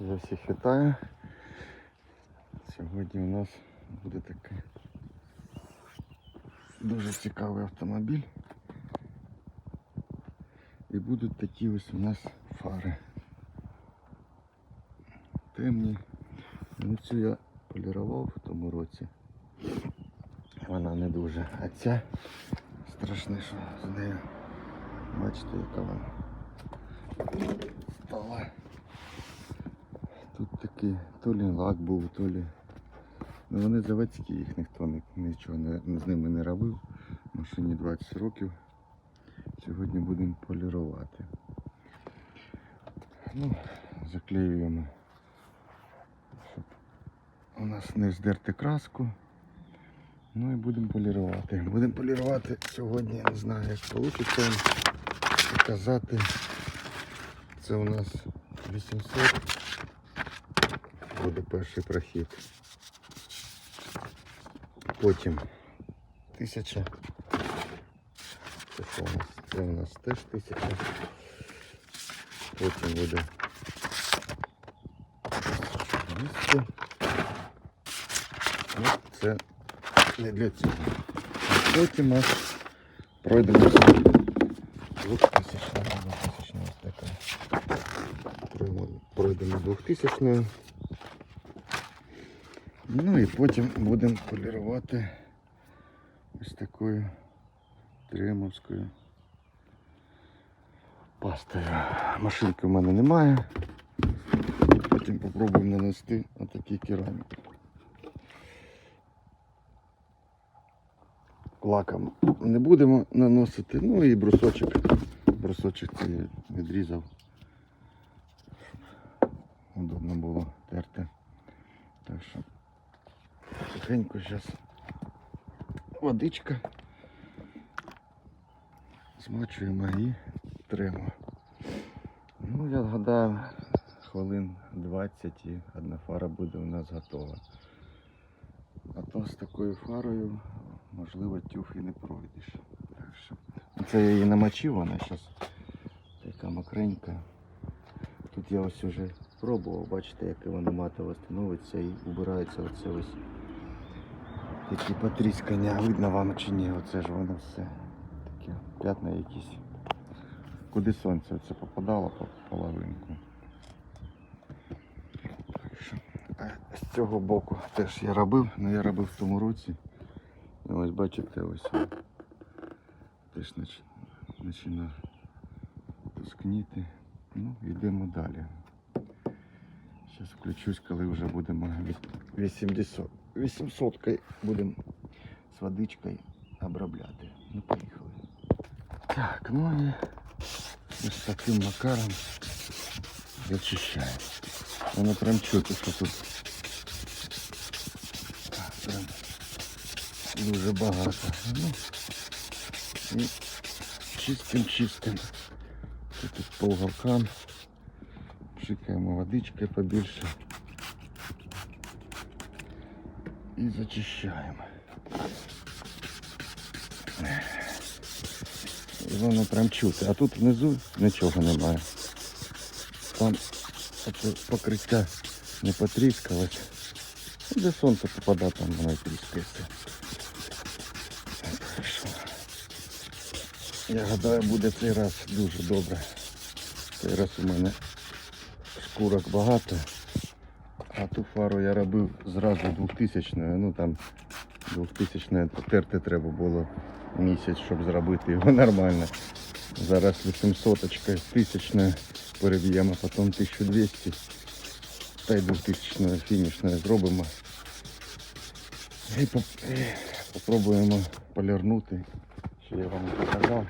Я всіх вітаю. Сьогодні у нас буде такий дуже цікавий автомобіль. І будуть такі ось у нас фари. Темні. Ну цю я полірував в тому році. Вона не дуже. А ця страшне, що з нею. Бачите, яка вона стала. Тут такий то лі лак був, то лі. Ну вони заводські, їх ніхто ні- нічого не, з ними не робив. Машині 20 років. Сьогодні будемо полірувати. Ну, заклеюємо, щоб у нас не здерти краску. Ну і будемо полірувати. Будемо полірувати сьогодні, я не знаю, як вийде показати. Це у нас 800 буде перший прохід. Потім 1000. Це що у нас? Це у нас теж 1000. Потім буде 1200. Ну, це не для цього. Потім аж пройдемо 2000 2000 ось така. Пройдемо 2000 Ну і потім будемо полірувати ось такою тримовською пастою. Машинки в мене немає. Потім попробуємо нанести отакий керамік. Лаком не будемо наносити, ну і брусочок. Брусочок я відрізав. Удобно було терти. Так що тихенько зараз водичка. Змочуємо і тремо. Ну, я гадаю, хвилин 20 і одна фара буде у нас готова. А то з такою фарою, можливо, тюф і не пройдеш. Ну, Це я її намочив, вона зараз така мокренька. Тут я ось уже пробував, бачите, як вона матово становиться і убирається оце ось такі потріскання. Видно вам чи ні, оце ж воно все. Такі п'ятна якісь. Куди сонце оце попадало по половинку. А з цього боку теж я робив, але я робив в тому році. І ось бачите, ось теж починав тускніти. Ну, йдемо далі. Зараз включусь, коли вже будемо віс- 80. 800 будемо з водичкою обробляти. Ну, поїхали. Так, ну і ось таким макаром зачищаємо. Воно прям чути, що тут так, прям дуже багато. Ну, і чистим, чистим. Тут по уголкам. Пшикаємо водичкою побільше. І зачищаємо. І воно прям чути. А тут внизу нічого немає. Там покриття не потріскалось. Де сонце попадає, там воно і тріскається. Я гадаю, буде цей раз дуже добре. Цей раз у мене шкурок багато. А ту фару я робив зразу 2000 ну там 2000 терти треба було місяць, щоб зробити його нормально. Зараз 800 1000 переб'ємо, потім 1200 та й 2000 фінішне зробимо. І попробуємо полірнути. Ще я вам не показав.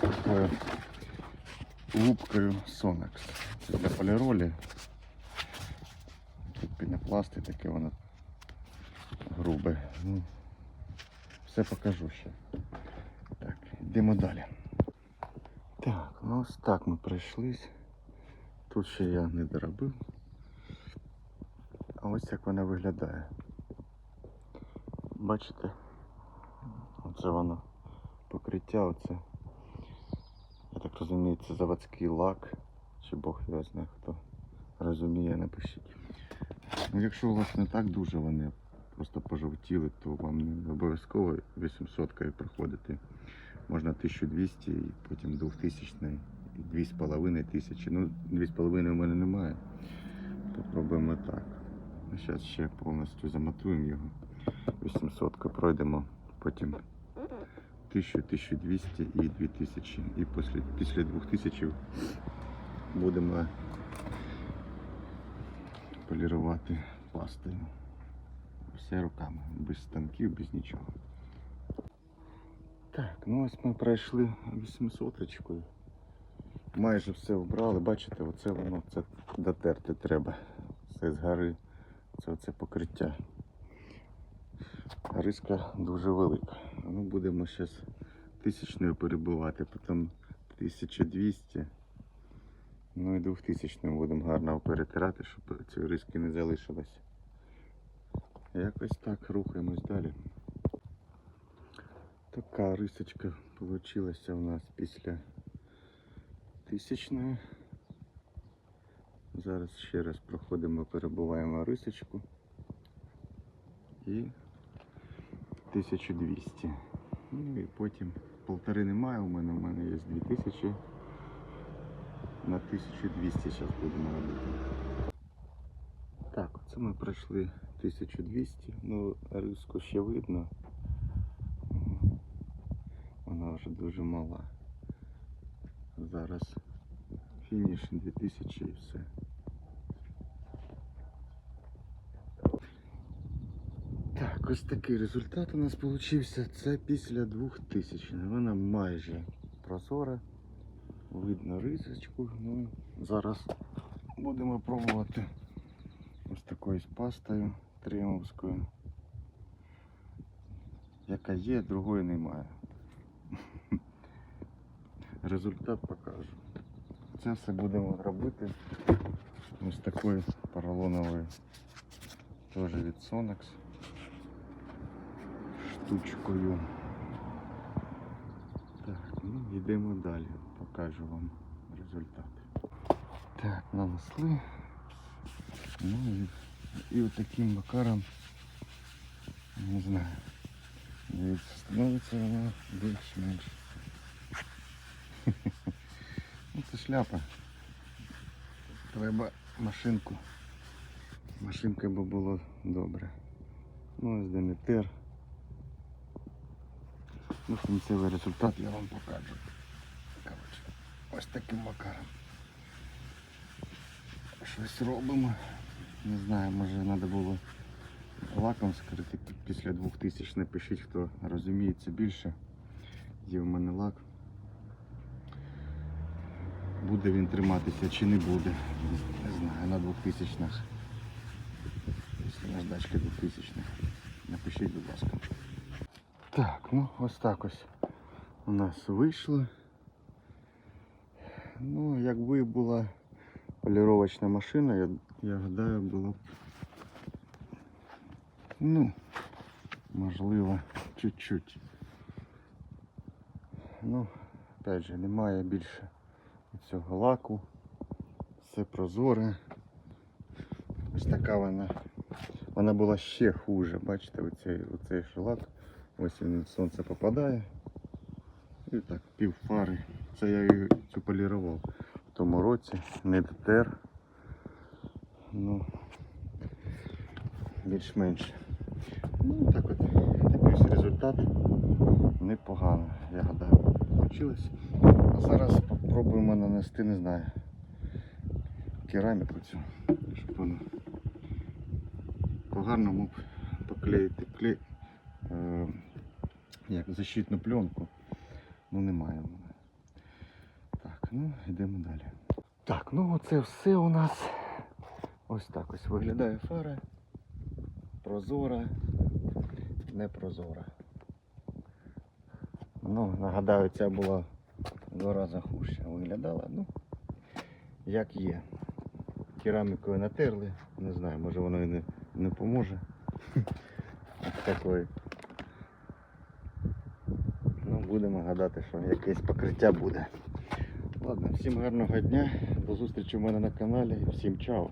Такою губкою Sonex. Для поліролі. Тут пінопласти таке воно грубе. Ну, все покажу ще. Так, йдемо далі. Так, ну ось так ми пройшлись. Тут ще я не доробив. А ось як вона виглядає. Бачите? Оце воно покриття, оце. Я так розумію, це заводський лак. Чи Бог його знає хто розуміє, напишіть. Ну, якщо у вас не так дуже вони просто пожовтіли, то вам не обов'язково 800 проходити. Можна 1200 і потім 2000 і 2500. Ну, 2,5 у мене немає. Попробуємо так. Зараз ще повністю замотуємо його. 800 пройдемо, потім 1000, 1200 і 2000. І після, після 2000 будемо полірувати пастою. Все руками, без станків, без нічого. Так, ну ось ми пройшли 800 річкою. Майже все вбрали. Бачите, оце воно це дотерти треба. Це з гори. Це оце покриття. Риска дуже велика. Ну, будемо зараз тисячною перебувати, потім 1200. Ну і 2000 будемо гарно перетирати, щоб цієї риски не залишилось. Якось так рухаємось далі. Така рисочка вийшла у нас після тисячної. Зараз ще раз проходимо, перебуваємо рисочку і 1200. Ну і потім полтори немає у мене, у мене є 2000. На 1200 зараз будемо робити. Так, оце ми пройшли 1200, ну риску ще видно. Вона вже дуже мала. Зараз фініш 2000 і все. Так, ось такий результат у нас вийшов. Це після 2000. Вона майже прозора. Видно рисочку. Ну, зараз будемо пробувати ось такою з пастою триумфською. Яка є, другої немає. Результат покажу. Це все будемо робити ось такою поролоновою теж від Sonex штучкою. Так, ну йдемо далі, покажу вам результат. Так, нанесли. Ну і, і отаким макаром, не знаю, дивіться, становиться вона більш-менш. Ну це шляпа. Треба машинку. Машинка би було добре. Ну ось Деметер. Ну, кінцевий результат я вам покажу. Ось таким макаром. Щось робимо. Не знаю, може треба було лаком скрити після 2000. Напишіть, хто розуміється більше. Є в мене лак. Буде він триматися чи не буде. Не знаю, на 2000-х. Якщо наждачка 2000-х. Напишіть, будь ласка. Так, ну ось так ось у нас вийшло. Ну, якби була поліровочна машина, я, я гадаю, було б ну, можливо, чуть-чуть. Ну, опять же, немає більше цього лаку. Все прозоре. Ось така вона. Вона була ще хуже, бачите, оцей, оцей ще лак. Ось він від сонця попадає. І так, пів фари. Це я її цю полірував в тому році, не дотер. Ну, більш-менш. Ну, так от, такий результат. Непогано, я гадаю, вийшло. А зараз спробуємо нанести, не знаю, кераміку цю, щоб воно по-гарному поклеїти клей, е, як защитну пленку. Ну немає ну йдемо далі. Так, ну оце все у нас. Ось так ось виглядає фара. Прозора, не прозора. Ну, нагадаю, ця була два рази хужче виглядала. Ну, як є. Керамікою натерли, не знаю, може воно і не, не поможе. Ось такої. Ну, будемо гадати, що якесь покриття буде. Ладно, всім гарного дня. До зустрічі в мене на каналі. Всім чао!